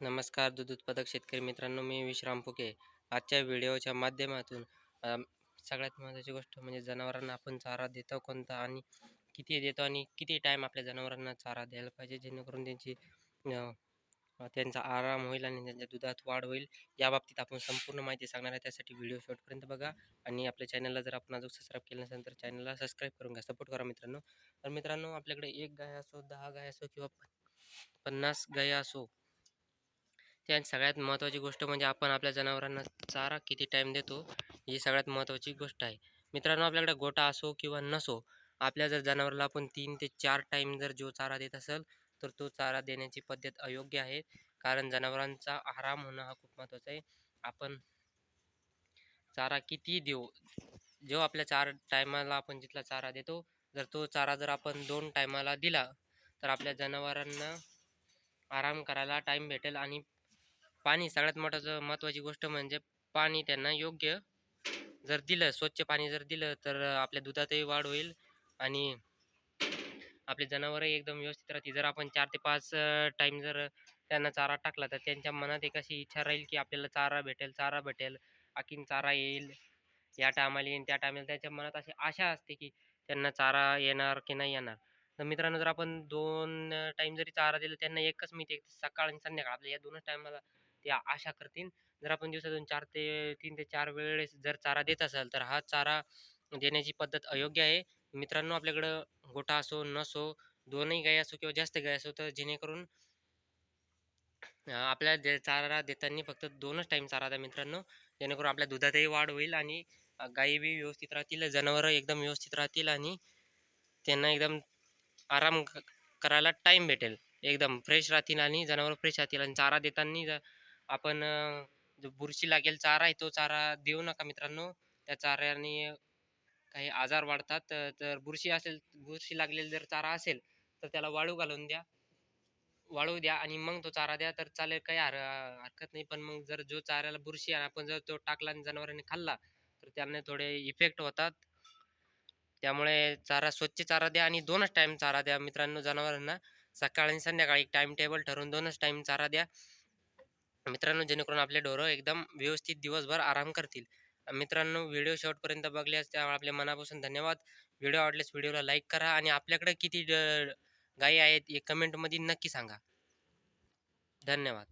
नमस्कार दूध उत्पादक शेतकरी मित्रांनो मी विश्राम फुके. आजच्या व्हिडिओच्या माध्यमातून सगळ्यात महत्त्वाची गोष्ट म्हणजे जनावरांना आपण चारा देतो कोणता आणि किती देतो आणि किती टाईम आपल्या जनावरांना चारा द्यायला पाहिजे जेणेकरून त्यांची त्यांचा आराम होईल आणि त्यांच्या दुधात वाढ होईल. या बाबतीत आपण संपूर्ण माहिती सांगणार आहे. त्यासाठी व्हिडिओ शॉर्टपर्यंत बघा आणि आपल्या चॅनलला जर आपण अजून सबस्क्राईब केलं नसेल तर चॅनलला सबस्क्राईब करून घ्या. सपोर्ट करा मित्रांनो. तर मित्रांनो आपल्याकडे एक गाय असो दहा गाय असो किंवा प- पन्नास गाय असो त्या सगळ्यात महत्त्वाची गोष्ट म्हणजे आपण आपल्या जनावरांना चारा किती टाईम देतो ही सगळ्यात महत्त्वाची गोष्ट आहे. मित्रांनो आपल्याकडे गोटा असो किंवा नसो आपल्या जर जनावराला आपण तीन ते चार टाईम जर जो चारा देत असेल तर तो चारा देण्याची पद्धत अयोग्य आहे. कारण जनावरांचा आराम होणं हा खूप महत्त्वाचा आहे. आपण चारा किती देऊ जो आपल्या चार टायमाला आपण जिथला चारा देतो जर तो चारा जर आपण दोन टायमाला दिला तर आपल्या जनावरांना आराम करायला टाईम भेटेल आणि पाणी सगळ्यात मोठं महत्त्वाची गोष्ट म्हणजे पाणी त्यांना योग्य जर दिलं स्वच्छ पाणी जर दिलं तर आपल्या दुधातही वाढ होईल आणि आपले जनावरही एकदम व्यवस्थित राहतील. जर आपण चार ते पाच टाईम जर त्यांना चारा टाकला तर त्यांच्या मनात एक अशी इच्छा राहील की आपल्याला चारा भेटेल चारा भेटेल आखीन चारा येईल. या टायमाला येईल त्या टायमाला त्यांच्या मनात अशी आशा असते की त्यांना चारा येणार की नाही येणार. तर मित्रांनो जर आपण दोन टाईम जरी चारा दिला त्यांना एकच मिळते सकाळ आणि संध्याकाळ आपल्या या दोनच टायमाला ते आशा करतील जर आपण दिवसातून चार ते तीन ते चार वेळेस जर चारा देत असाल तर हा चारा देण्याची पद्धत अयोग्य आहे. मित्रांनो आपल्याकडं गोठा असो नसो हो, दोनही गाय असो किंवा जास्त गाय असो तर जेणेकरून आपल्या दे चारा देताना फक्त दोनच टाईम चारा द्या मित्रांनो. जेणेकरून आपल्या दुधातही वाढ होईल आणि गायी बी व्यवस्थित राहतील जनावरं एकदम व्यवस्थित राहतील आणि त्यांना एकदम आराम करायला टाईम भेटेल. एकदम फ्रेश राहतील आणि जनावरं फ्रेश राहतील आणि चारा देताना आपण अं, जो बुरशी लागेल चारा आहे तो चारा देऊ नका मित्रांनो. त्या चाऱ्याने काही आजार वाढतात. तर बुरशी असेल बुरशी लागलेली जर चारा असेल तर त्याला वाळू घालून द्या. वाळू द्या आणि मग तो चारा द्या. तर चालेल काही हर हरकत नाही. पण मग जर जो चाऱ्याला बुरशी आहे आपण जर तो टाकला आणि जनावरांनी खाल्ला तर त्याने थोडे इफेक्ट होतात. त्यामुळे चारा स्वच्छ चारा द्या आणि दोनच टाईम चारा द्या मित्रांनो जनावरांना. सकाळ आणि संध्याकाळी टाईम टेबल ठरवून दोनच टाईम चारा द्या. मित्रांनो जेणेकरून आपले ढोरं एकदम व्यवस्थित दिवसभर आराम करतील. मित्रांनो व्हिडिओ शेवटपर्यंत बघल्यास त्यामुळे आपल्या मनापासून धन्यवाद. व्हिडिओ आवडल्यास व्हिडिओला लाईक करा आणि आपल्याकडे किती ड- गायी आहेत हे कमेंटमध्ये नक्की सांगा. धन्यवाद.